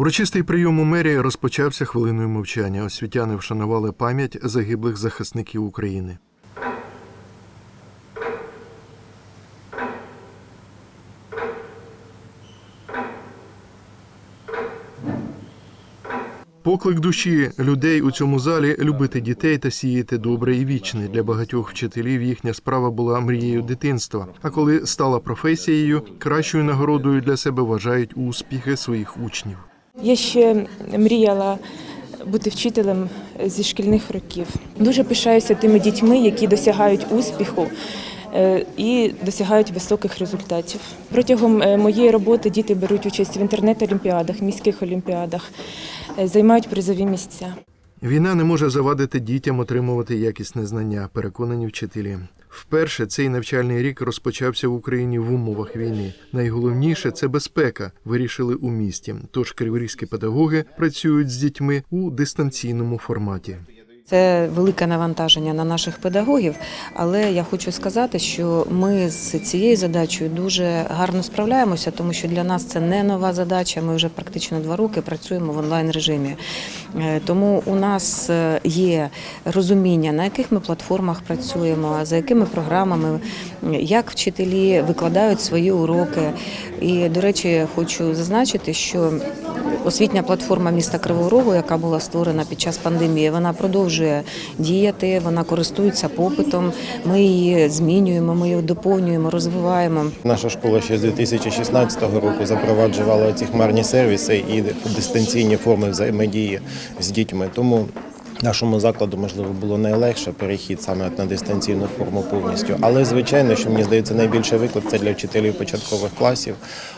Урочистий прийом у мерії розпочався хвилиною мовчання. Освітяни вшанували пам'ять загиблих захисників України. Поклик душі людей у цьому залі любити дітей та сіяти добре і вічне. Для багатьох вчителів їхня справа була мрією дитинства. А коли стала професією, кращою нагородою для себе вважають успіхи своїх учнів. Я ще мріяла бути вчителем зі шкільних років. Дуже пишаюся тими дітьми, які досягають успіху е, і досягають високих результатів. Протягом е, моєї роботи діти беруть участь в інтернет-олімпіадах, міських олімпіадах, е, займають призові місця. Війна не може завадити дітям отримувати якісне знання, переконані вчителі. Вперше цей навчальний рік розпочався в Україні в умовах війни. Найголовніше це безпека. Вирішили у місті. Тож криворізькі педагоги працюють з дітьми у дистанційному форматі. Це велике навантаження на наших педагогів, але я хочу сказати, що ми з цією задачею дуже гарно справляємося, тому що для нас це не нова задача. Ми вже практично два роки працюємо в онлайн режимі. Е, Тому у нас е, є розуміння, на яких ми платформах працюємо, за якими програмами, як вчителі викладають свої уроки. І, до речі, хочу зазначити, що освітня платформа міста Кривого Рогу, яка була створена під час пандемії, вона продовжує діяти, вона користується попитом. Ми її змінюємо, ми її доповнюємо, розвиваємо. Наша школа ще з 2016 року запроваджувала ці хмарні сервіси і дистанційні форми взаємодії з дітьми. Тому нашому закладу можливо було найлегше перехід саме на дистанційну форму повністю. Але звичайно, що мені здається, найбільший виклик це для вчителів початкових класів,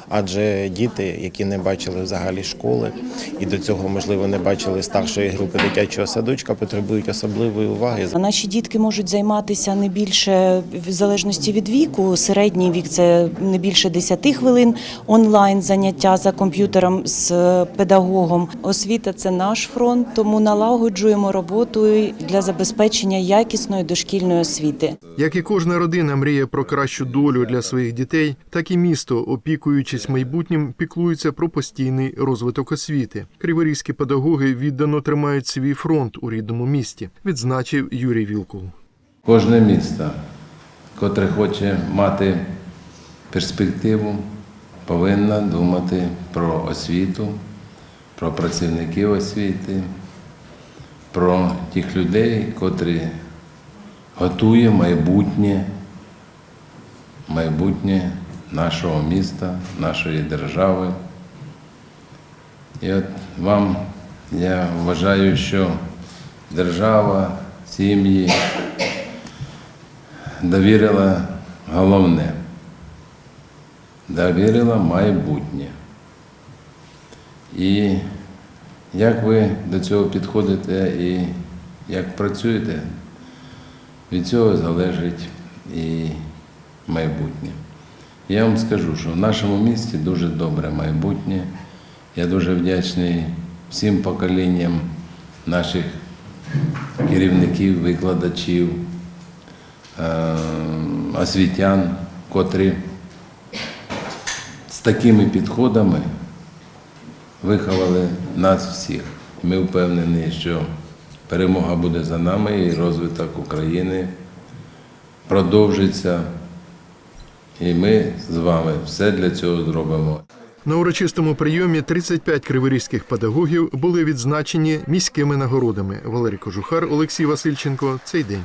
адже діти, які не бачили взагалі школи і до цього можливо не бачили старшої групи дитячого садочка, потребують особливої уваги. Наші дітки можуть займатися не більше в залежності від віку. Середній вік це не більше 10 хвилин онлайн заняття за комп'ютером з педагогом. Освіта це наш фронт, тому налагоджуємо роботу для забезпечення якісної дошкільної освіти. Як і кожна родина мріє про кращу долю для своїх дітей, так і місто, опікуючись майбутнім, піклується про постійний розвиток освіти. Криворізькі педагоги віддано тримають свій фронт у рідному місті, відзначив Юрій Вілкул. Кожне місто, котре хоче мати перспективу, повинна думати про освіту, про працівників освіти, про тих людей, котрі готує майбутнє, майбутнє нашого міста, нашої держави. І от вам я вважаю, що держава, сім'ї довірила головне, довірила майбутнє. І як ви до цього підходите і як працюєте, від цього залежить і майбутнє. Я вам скажу, що в нашому місті дуже добре майбутнє. Я дуже вдячний всім поколінням наших керівників, викладачів, е, освітян, котрі з такими підходами виховали нас всіх. Ми впевнені, що перемога буде за нами і розвиток України продовжиться. І ми з вами все для цього зробимо. На урочистому прийомі 35 криворізьких педагогів були відзначені міськими нагородами. Валерій Кожухар, Олексій Васильченко. Цей день.